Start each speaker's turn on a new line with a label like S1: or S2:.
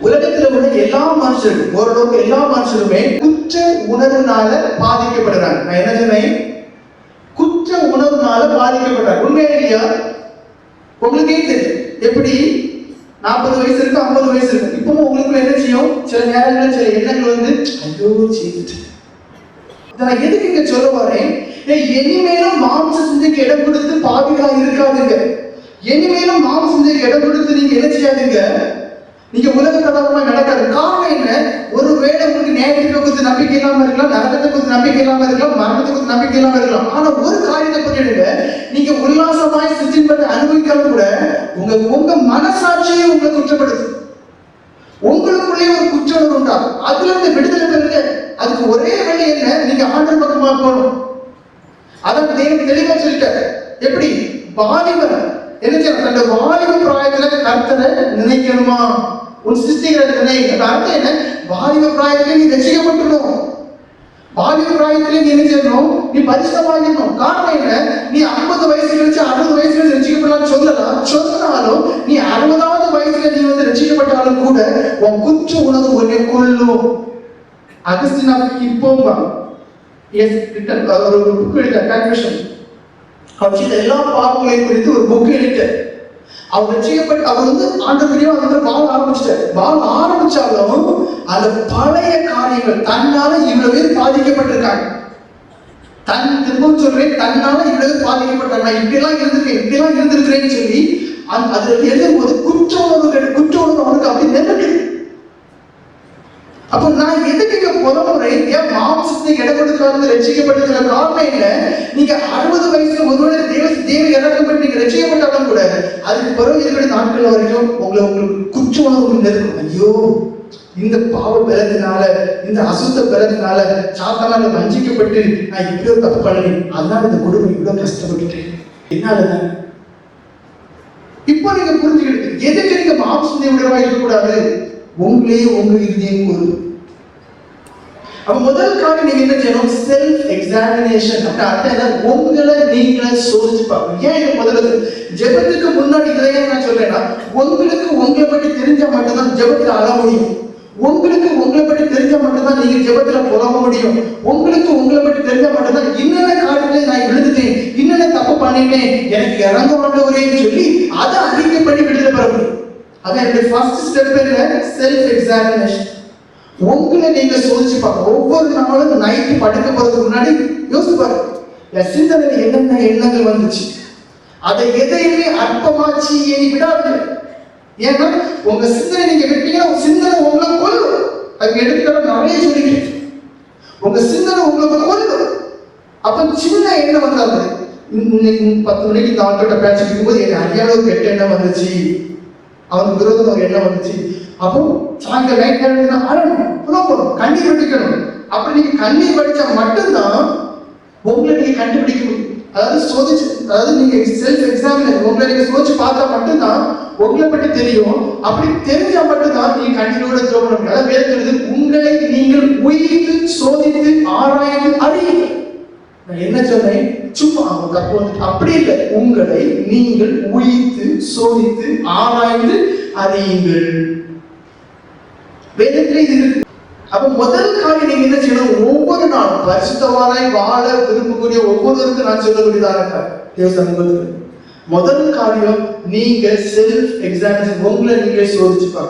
S1: உலகத்துல உள்ள எல்லா மனுஷரும் ஓரளவுக்கு எல்லா மனுஷருமே குற்ற உணர்வுனால பாதிக்கப்படுறாங்க. நான் என்ன சொன்னேன்? குற்ற உணர்வுனால பாதிக்கப்படுறாங்க. உண்மையா இல்லையா? உங்களுக்கே தெரியும்? எப்படி? நாற்பது வயசு இருக்கு ஐம்பது வயசு இருக்கு. இப்பவும் உங்களுக்குள்ள என்ன செய்யும்? சில நேரங்களில் சில எண்ணங்கள் வந்து ஐயோ செய்துட்டேன் இதை நான் எதுக்கு இங்க சொல்ல வரேன் ஏய், இனிமேலும் மாம்ச சிந்தைக்கு இடம் கொடுத்து பாவிகளா இருக்காதுங்க. இனிமேலும் மாம்ச சிந்தைக்கு இடம் கொடுத்து நீங்க என்ன செய்யாதீங்க? நீங்க உலக தடவை நடக்காது. காரணம் என்ன? ஒரு வேளை உங்களுக்கு நேரத்தை குறித்து நம்பிக்கை இல்லாம இருக்கலாம் நரகத்தை குறித்து நம்பிக்கை இல்லாம இருக்கலாம் மரணத்தை குறித்து நம்பிக்கை இல்லாம இருக்கலாம். ஆனா ஒரு காரியத்தை புரியுங்க நீங்க உல்லாசமாய் சிற்றின்பத்தை அனுபவிக்கிறது கூட உங்க உங்க மனசாட்சியை உங்களை குற்றப்படுது உங்களுக்குள்ளே ஒரு குற்ற உணர்வு உண்டாகும் அதுல இருந்து விடுதலை பெறுங்க. அதுக்கு ஒரே வழி என்ன? நீங்க ஆண்டர் பக்கமா போகணும். அதான் தேவன் தெளிவா சொல்லிட்டாரு. எப்படி? வாலிபர் என்ன செய்யணும்? அந்த வாலிப பிராயத்துல கர்த்தரை நினைக்கணுமா? உன் சிருஷ்டிகளை நினை அந்த அர்த்தம் என்ன? வாலிப பிராயத்திலே நீ ரசிக்கப்பட்டுடும் வாலிப பிராயத்திலே நீ என்ன செய்யணும்? நீ பரிசுத்தமாகணும் காரணம் என்ன? நீ ஐம்பது வயசு கழிச்சு அறுபது வயசு கழிச்சு ரசிக்கப்படலாம் சொல்லலாம் சொன்னாலும் நீ அறுபதாவது வயசுல நீ வந்து ரசிக்கப்பட்டாலும் கூட உன் குற்ற உணவு உன்னை கொள்ளும் அகஸ்டினா இப்போம்பா எஸ் ரிட்டன் ஒரு புக் எழுத கன்ஃபெஷன் அவர் எல்லா பாவங்களையும் குறித்து ஒரு புக் எழுதிட்டார். அவர் ரசிக்கப்பட்டு அவர் வந்து ஆண்டவரையும் வந்து வாழ ஆரம்பிச்சிட்டார். வாழ ஆரம்பிச்சாலும் அந்த பழைய காரியங்கள். தன்னால இவ்வளவு பேர் பாதிக்கப்பட்டிருக்காங்க. தன் திரும்பவும் சொல்றேன் தன்னால இவ்வளவு பாதிக்கப்பட்டாங்க நான் இப்படியெல்லாம் இருந்திருக்கேன் இப்படியெல்லாம் இருந்திருக்கிறேன்னு சொல்லி அந் அதுல எழுதும்போது குற்ற உணர்வு குற்ற உணர்வு அவனுக்கு அப்படி நின்றுட்டு. அப்ப நான் எதுக்கு இங்க புறமுறை ஏன் மாம்சத்தை இடம் கொடுக்காது ரசிக்கப்பட்டிருக்கிற காரணம் இல்ல நீங்க அறுபது வயசுல ஒருவேளை தேவ தேவ இறக்கப்பட்டு நீங்க ரசிக்கப்பட்ட அதுக்கு பிறகு இருக்கிற நாட்கள் வரைக்கும் உங்களை உங்களுக்கு குச்சமாக உணர்வு நெருக்கும் ஐயோ இந்த பாவ பலத்தினால இந்த அசுத்த பலத்தினால சாத்தனால வஞ்சிக்கப்பட்டு நான் இவ்வளோ தப்பு பண்ணேன். அதனால இந்த குடும்பம் இவ்வளோ கஷ்டப்பட்டுட்டேன். என்னாலதான் இப்போ நீங்க புரிஞ்சுக்கிட்டு எதுக்கு நீங்க மாம்சம் விடவா இருக்கக்கூடாது உங்களையே உங்க இறுதியும் கூறு அப்ப முதல் காரணம் நீங்க என்ன செய்யணும்? செல்ஃப் எக்ஸாமினேஷன் அப்படி அர்த்தம் உங்களை நீங்களே சோதிச்சு பார்க்கணும். ஏன் இது முதல்ல? ஜெபத்துக்கு முன்னாடி இதை ஏன் நான் சொல்றேன்னா உங்களுக்கு உங்களை பற்றி தெரிஞ்சா மட்டும்தான் ஜெபத்தில் அழ முடியும். உங்களுக்கு உங்களை பற்றி தெரிஞ்சா மட்டும்தான் நீங்க ஜெபத்துல புலம்ப முடியும். உங்களுக்கு உங்களை பற்றி தெரிஞ்சா மட்டும்தான் என்னென்ன காரியங்களை நான் விழுந்துட்டேன் என்னென்ன தப்பு பண்ணிட்டேன் எனக்கு இறங்க மாட்டவரேன்னு சொல்லி அதை அறிக்கை பண்ணி விடுதலை பெற முடியும். அதான் என்னுடைய ஃபர்ஸ்ட் ஸ்டெப் என்ன செல்ஃப் எக்ஸாமினேஷன் உங்களை நீங்க சோதிச்சு பார்க்க ஒவ்வொரு நாளும் நைட்டு படுக்க போறதுக்கு முன்னாடி யோசிச்சு பாருங்க என் சிந்தனையில் என்னென்ன எண்ணங்கள் வந்துச்சு? அதை எதையுமே அற்பமாச்சு ஏறி விடாது. ஏன்னா உங்க சிந்தனை நீங்க விட்டீங்கன்னா சிந்தனை உங்களை கொள்ளும் அது எடுக்கிற நிறைய சொல்லிக்கிட்டு உங்க சிந்தனை உங்களுக்கு கொள்ளும் அப்ப சின்ன எண்ணம் வந்தாது இன்னைக்கு பத்து மணிக்கு இந்த ஆள்கிட்ட பேசிட்டு இருக்கும்போது எனக்கு அறியாத ஒரு கெட்ட எண்ணம் வந்துச்சு. அவனுக்கு விரோதம் ஒரு எண்ணம் வந்துச்சு. அப்போ சாயங்காலம் நைட் நேரம் அழணும் புலம்பணும் கண்ணீர் வடிக்கணும். அப்படி நீங்க கண்ணீர் வடிச்சா மட்டும்தான் உங்களை நீங்க கண்டுபிடிக்க முடியும். அதாவது சோதிச்சு அதாவது நீங்க செல்ஃப் எக்ஸாம் உங்களை நீங்க சோதிச்சு பார்த்தா மட்டும்தான் உங்களை பற்றி தெரியும். அப்படி தெரிஞ்சா மட்டும்தான் நீங்க கண்ணீரோட துரோகம் அதாவது வேறு உங்களை நீங்கள் உயிர்த்து சோதித்து ஆராய்ந்து அறியுங்கள். நான் என்ன சொன்னேன்? சும்மா அவங்க தப்பு அப்படி இல்லை. உங்களை நீங்கள் உயிர்த்து சோதித்து ஆராய்ந்து அறியுங்கள். வேதத்திலே இது இருக்கு. அப்ப முதல் காரியம் நீங்க என்ன செய்யணும்? ஒவ்வொரு நாளும் பரிசுத்தவானாய் வாழ விரும்பக்கூடிய ஒவ்வொருவருக்கும் நான் சொல்லக்கூடியதாக தேவ முதல் காரியம் நீங்க செல்ஃப் எக்ஸாமினேஷன் உங்களை நீங்க சோதிச்சு பார்க்கணும்.